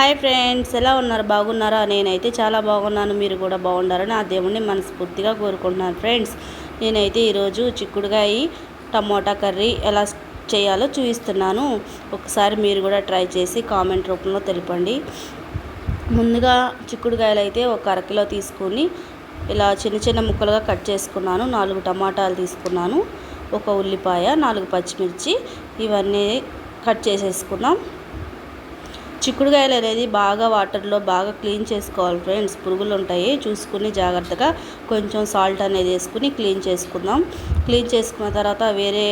Hi friends ఎలా ఉన్నారు? బాగున్నారా? నేనైతే చాలా బాగున్నాను. మీరు కూడా బాగున్నారని ఆ దేవుణ్ణి మనస్ఫూర్తిగా కోరుకుంటున్నాను ఫ్రెండ్స్. నేనైతే ఈరోజు చిక్కుడుగాయ టమోటా కర్రీ ఎలా చేయాలో చూపిస్తున్నాను. ఒకసారి మీరు కూడా ట్రై చేసి కామెంట్ రూపంలో తెలపండి. ముందుగా చిక్కుడుకాయలు అయితే ఒక అరకిలో తీసుకొని ఇలా చిన్న చిన్న ముక్కలుగా కట్ చేసుకున్నాను. నాలుగు టమాటాలు తీసుకున్నాను. ఒక ఉల్లిపాయ నాలుగు పచ్చిమిర్చి ఇవన్నీ కట్ చేసేసుకున్నాం. చిక్కుడుకాయలు అనేది బాగా వాటర్లో బాగా క్లీన్ చేసుకోవాలి ఫ్రెండ్స్. పురుగులు ఉంటాయి చూసుకుని జాగ్రత్తగా కొంచెం సాల్ట్ అనేది వేసుకుని క్లీన్ చేసుకుందాం. క్లీన్ చేసుకున్న తర్వాత వేరే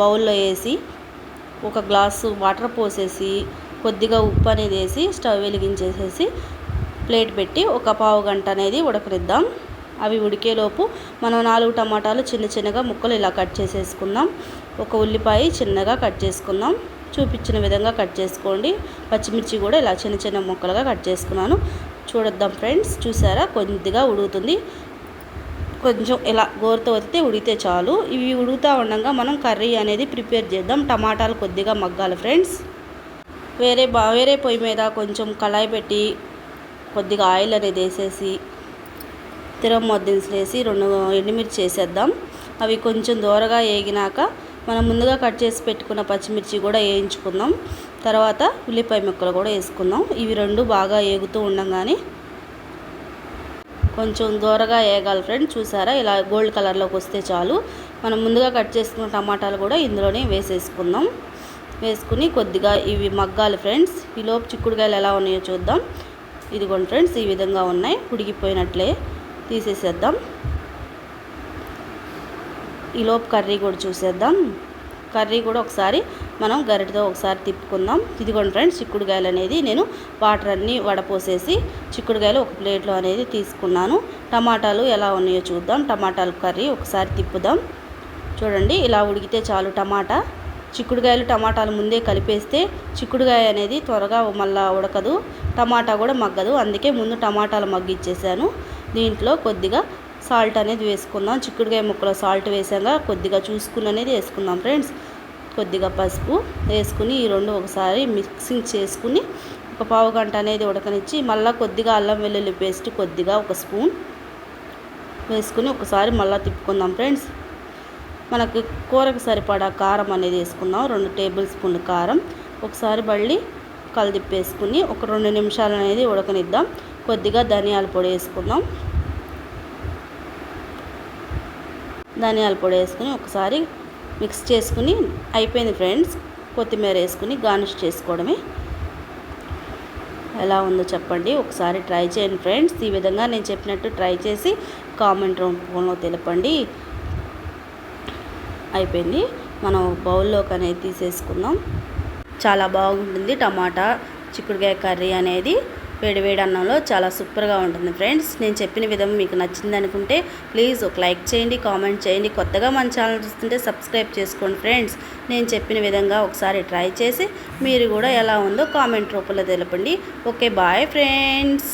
బౌల్లో వేసి ఒక గ్లాసు వాటర్ పోసేసి కొద్దిగా ఉప్పు అనేది వేసి స్టవ్ వెలిగించేసేసి ప్లేట్ పెట్టి ఒక పావు గంట అనేది ఉడకనిద్దాం. అవి ఉడికేలోపు మనం నాలుగు టమాటాలు చిన్న చిన్నగా ముక్కలు ఇలా కట్ చేసేసుకుందాం. ఒక ఉల్లిపాయ చిన్నగా కట్ చేసుకుందాం. చూపించిన విధంగా కట్ చేసుకోండి. పచ్చిమిర్చి కూడా ఇలా చిన్న చిన్న ముక్కలుగా కట్ చేసుకున్నాను. చూడొద్దాం ఫ్రెండ్స్ చూసారా? కొద్దిగా ఉడుగుతుంది కొంచెం ఇలా గోరుతో వస్తే ఉడితే చాలు. ఇవి ఉడుగుతూ ఉండగా మనం కర్రీ అనేది ప్రిపేర్ చేద్దాం. టమాటాలు కొద్దిగా మగ్గాలి ఫ్రెండ్స్. వేరే బా వేరే పొయ్యి మీద కొంచెం కళాయి పెట్టి కొద్దిగా ఆయిల్ అనేది వేసేసి తిరగ దినుసులు వేసి రెండు ఎండుమిర్చి వేసేద్దాం. అవి కొంచెం దూరగా వేగినాక మనం ముందుగా కట్ చేసి పెట్టుకున్న పచ్చిమిర్చి కూడా వేయించుకుందాం తర్వాత ఉల్లిపాయ ముక్కలు కూడా వేసుకుందాం ఇవి రెండు బాగా ఏగుతూ ఉండగానే కొంచెం దూరగా వేగాలి ఫ్రెండ్ చూసారా? ఇలా గోల్డ్ కలర్లోకి వస్తే చాలు. మనం ముందుగా కట్ చేసుకున్న టమాటాలు కూడా ఇందులోనే వేసేసుకుందాం. వేసుకుని కొద్దిగా ఇవి మగ్గాలి ఫ్రెండ్స్. ఈలోపు చిక్కుడుకాయలు ఎలా ఉన్నాయో చూద్దాం. ఇదిగోండి ఫ్రెండ్స్ ఈ విధంగా ఉన్నాయి. ఉడికిపోయినట్లే తీసేసేద్దాం. ఈలోపు కర్రీ కూడా చూసేద్దాం. కర్రీ కూడా ఒకసారి మనం గరిటతో ఒకసారి తిప్పుకుందాం. ఇదిగోండి ఫ్రెండ్స్ చిక్కుడుకాయలు అనేది నేను వాటర్ అన్నీ వడపోసేసి చిక్కుడుకాయలు ఒక ప్లేట్లో అనేది తీసుకున్నాను. టమాటాలు ఎలా ఉన్నాయో చూద్దాం. టమాటాలు కర్రీ ఒకసారి తిప్పుదాం. చూడండి ఇలా ఉడికితే చాలు టమాటా. చిక్కుడుకాయలు టమాటాలు ముందే కలిపేస్తే చిక్కుడుకాయ అనేది త్వరగా మళ్ళా ఉడకదు. టమాటా కూడా మగ్గదు. అందుకే ముందు టమాటాలు మగ్గిచ్చేసాను. దీంట్లో కొద్దిగా సాల్ట్ అనేది వేసుకుందాం. చిక్కుడుకాయ ముక్కలో సాల్ట్ వేసాక కొద్దిగా చూసుకుని అనేది వేసుకుందాం ఫ్రెండ్స్. కొద్దిగా పసుపు వేసుకుని ఈ రెండు ఒకసారి మిక్సింగ్ చేసుకుని ఒక పావు గంట అనేది ఉడకనిచ్చి మళ్ళీ కొద్దిగా అల్లం వెల్లుల్లి పేస్ట్ కొద్దిగా ఒక స్పూన్ వేసుకుని ఒకసారి మళ్ళీ తిప్పుకుందాం ఫ్రెండ్స్. మనకి కూరకు సరిపడా కారం అనేది వేసుకుందాం. రెండు టేబుల్ స్పూన్లు కారం. ఒకసారి మళ్ళీ కలిదిప్పేసుకుని ఒక రెండు నిమిషాలు అనేది ఉడకనిద్దాం. కొద్దిగా ధనియాల పొడి వేసుకుందాం. ధనియాల పొడి వేసుకుని ఒకసారి మిక్స్ చేసుకుని అయిపోయింది ఫ్రెండ్స్. కొత్తిమీర వేసుకుని గార్నిష్ చేసుకోవడమే. ఎలా ఉందో చెప్పండి. ఒకసారి ట్రై చేయండి ఫ్రెండ్స్. ఈ విధంగా నేను చెప్పినట్టు ట్రై చేసి కామెంట్ రూపంలో తెలపండి. అయిపోయింది. మనం బౌల్లోకి అనేది తీసేసుకుందాం. చాలా బాగుంటుంది టమాటా చిక్కుడుకాయ కర్రీ అనేది. వేడివేడి అన్నంలో చాలా సూపర్గా ఉంటుంది ఫ్రెండ్స్. నేను చెప్పిన విధం మీకు నచ్చింది అనుకుంటే ప్లీజ్ ఒక లైక్ చేయండి కామెంట్ చేయండి. కొత్తగా మన ఛానల్ చూస్తుంటే సబ్స్క్రైబ్ చేసుకోండి ఫ్రెండ్స్. నేను చెప్పిన విధంగా ఒకసారి ట్రై చేసి మీరు కూడా ఎలా ఉందో కామెంట్ రూపంలో తెలపండి. Okay bye friends.